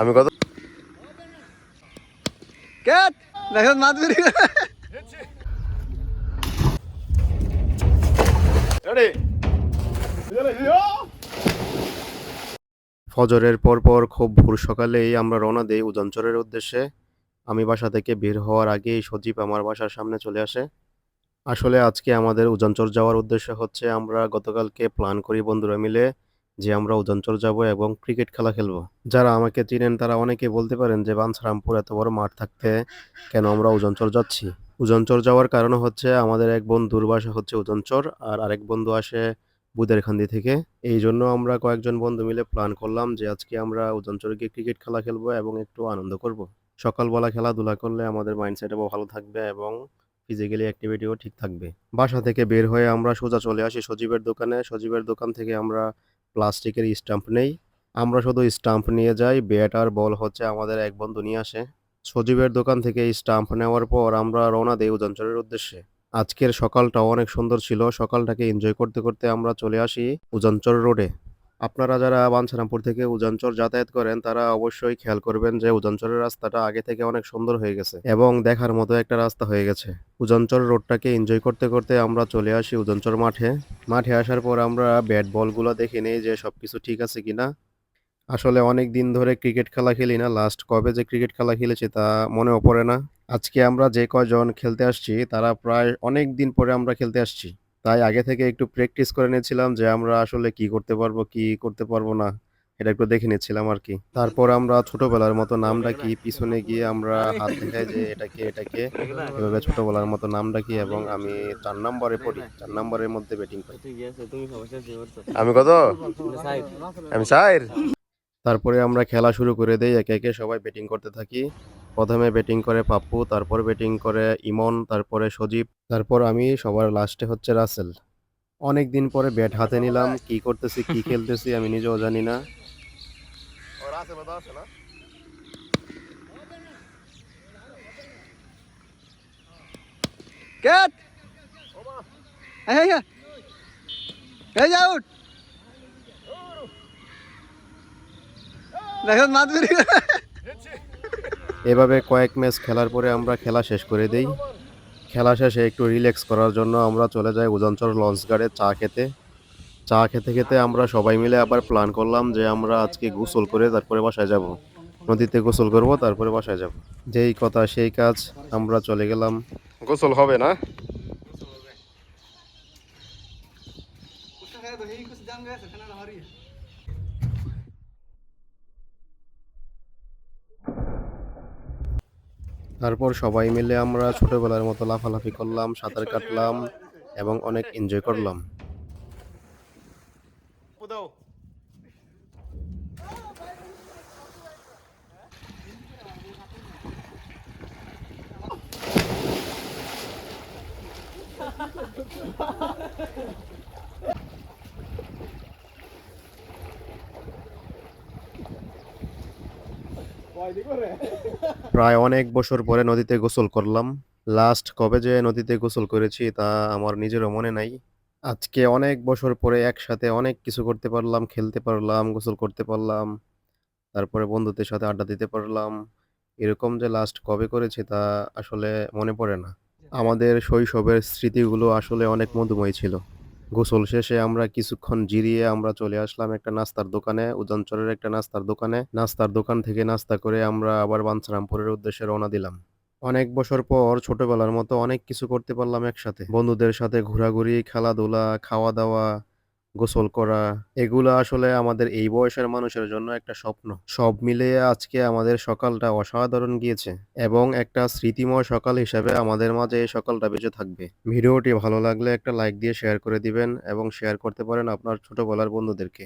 আমি কত কেট দেখুন মাছ ফজরের পর পর খুব ভোর সকালেই আমরা রওনা দেই উজানচরের উদ্দেশ্যে। আমি বাসা থেকে বের হওয়ার আগেই সজীব আমার বাসার সামনে চলে আসে। আসলে আজকে আমাদের উজানচর যাওয়ার উদ্দেশ্য হচ্ছে আমরা গতকালকে প্ল্যান করি বন্ধুরা মিলে যে আমরা উজানচর যাব এবং ক্রিকেট খেলা খেলব। যারা আমাকে চিনেন তারা অনেকে বলতে পারেন যে বাঞ্ছারামপুর এত বড় মাঠ থাকতে কেন আমরা উজানচর যাচ্ছি? উজানচর যাওয়ার কারণ হচ্ছে আমাদের এক বন্ধুর বাসা হচ্ছে উজানচর আর আরেক বন্ধু আসে বুদেরখান্দি থেকে। এই জন্য আমরা কয়েকজন বন্ধু মিলে প্ল্যান করলাম যে, আজকে আমরা উজানচরে গিয়ে ক্রিকেট খেলা খেলব এবং একটু আনন্দ করব। সকালবেলা খেলাধুলা করলে আমাদের মাইন্ডসেটও ভালো থাকবে এবং ফিজিক্যালি অ্যাক্টিভিটিও ঠিক থাকবে। বাসা থেকে বের হয়ে আমরা সোজা চলে আসি সজীবের দোকানে। সজীবের দোকান থেকে আমরা প্লাস্টিকের স্টাম্প নেই। আমরা শুধু স্টাম্প নিয়ে যাই, ব্যাট আর বল হচ্ছে আমাদের এক বন্ধু নিয়ে আসে। সজীবের দোকান থেকে স্টাম্প নেওয়ার পর আমরা রওনা দেই উজানচরের উদ্দেশ্যে। আজকের সকালটা অনেক সুন্দর ছিল। সকালটাকে এনজয় করতে করতে আমরা চলে আসি উজানচর রোডে আপনারা যারা বাঞ্ছারামপুর থেকে উজানচর যাতায়াত করেন, তারা অবশ্যই খেয়াল করবেন যে উজানচরের রাস্তাটা আগে থেকে অনেক সুন্দর হয়ে গেছে এবং দেখার মতো একটা রাস্তা হয়ে গেছে। উজানচর রোডটাকে এনজয় করতে করতে আমরা চলে আসি উজানচর মাঠে। মাঠে আসার পর আমরা ব্যাট বলগুলো দেখে নেই যে সবকিছু ঠিক আছে কিনা। আসলে অনেক দিন ধরে ক্রিকেট খেলা খেলি না লাস্ট কবে যে ক্রিকেট খেলা খেলেছি তা মনেও পড়ে না। আজকে আমরা যে কয়জন খেলতে আসছি, তারা প্রায় অনেক দিন পরে আমরা খেলতে আসছি। তাই আগে থেকে একটু প্র্যাকটিস করে নিয়েছিলাম যে আমরা আসলে কি করতে পারব কি করতে পারব না এটা একটু দেখে নিচ্ছিলাম আর কি। তারপর আমরা ছোটবেলার মতো নাম ডাকি পিছনে গিয়ে আমরা হাত দেখাই যে এটাকে এটাকে এভাবে ছোটবেলার মতো নাম ডাকি এবং আমি চার নম্বরে পড়ি চার নম্বরের মধ্যে ব্যাটিং করছ আমি কত? আমি সাইর তারপরে আমরা খেলা শুরু করে দেই একে একে সবাই ব্যাটিং করতে থাকি। প্রথমে ব্যাটিং করে পাপ্পু তারপর ব্যাটিং করে ইমন তারপরে সজীব তারপর আমি সবার লাস্টে হচ্ছে রাসেল। অনেক দিন পরে ব্যাট হাতে নিলাম কি করতেছি কি খেলতেছি আমি নিজেও জানি না। দেখুন মাছ বেরিয়ে গেল। এভাবে কয়েক ম্যাচ খেলার পরে আমরা খেলা শেষ করে দেই। খেলা শেষে একটু রিল্যাক্স করার জন্য আমরা চলে যাই উজানচর লঞ্চ গার্ডে চা খেতে। চা খেতে খেতে আমরা সবাই মিলে আবার প্ল্যান করলাম যে আমরা আজকে গোসল করে তারপরে বাসায় যাব। নদীতে গোসল করব তারপরে বাসায় যাব। যেই কথা সেই কাজ আমরা চলে গেলাম। গোসল হবে না? তারপর সবাই মিলে আমরা ছোটবেলার মতো লাফালাফি করলাম সাঁতার কাটলাম এবং অনেক এনজয় করলাম। প্রায় অনেক বছর পরে নদীতে গোসল করলাম। লাস্ট কবে যে নদীতে গোসল করেছি তা আমার নিজেরও মনে নাই। আজকে অনেক বছর পরে একসাথে অনেক কিছু করতে পারলাম খেলতে পারলাম গোসল করতে পারলাম তারপরে বন্ধুদের সাথে আড্ডা দিতে পারলাম। এরকম যে লাস্ট কবে করেছি তা আসলে মনে পড়ে না। আমাদের শৈশবের স্মৃতিগুলো আসলে অনেক মধুময় ছিল। গোসল শেষে আমরা কিছুক্ষণ জিরিয়ে আমরা চলে আসলাম একটা নাস্তার দোকানে উজানচরের একটা নাস্তার দোকানে। নাস্তার দোকান থেকে নাস্তা করে আমরা আবার বাঞ্ছারামপুরের উদ্দেশ্যে রওনা দিলাম। অনেক বছর পর ছোটবেলার মতো অনেক কিছু করতে পারলাম একসাথে। বন্ধুদের সাথে ঘোরাঘুরি, খেলাধুলা, খাওয়া দাওয়া গোসল করা, এগুলো আসলে আমাদের এই বয়সের মানুষের জন্য একটা স্বপ্ন। সব মিলিয়ে আজকে আমাদের সকালটা অসাধারণ গিয়েছে এবং একটা স্মৃতিময় সকাল হিসাবে আমাদের মাঝে এই সকালটা বেঁচে থাকবে। ভিডিওটি ভালো লাগলে একটা লাইক দিয়ে শেয়ার করে দিবেন এবং শেয়ার করতে পারেন আপনার ছোটবেলার বন্ধুদেরকে।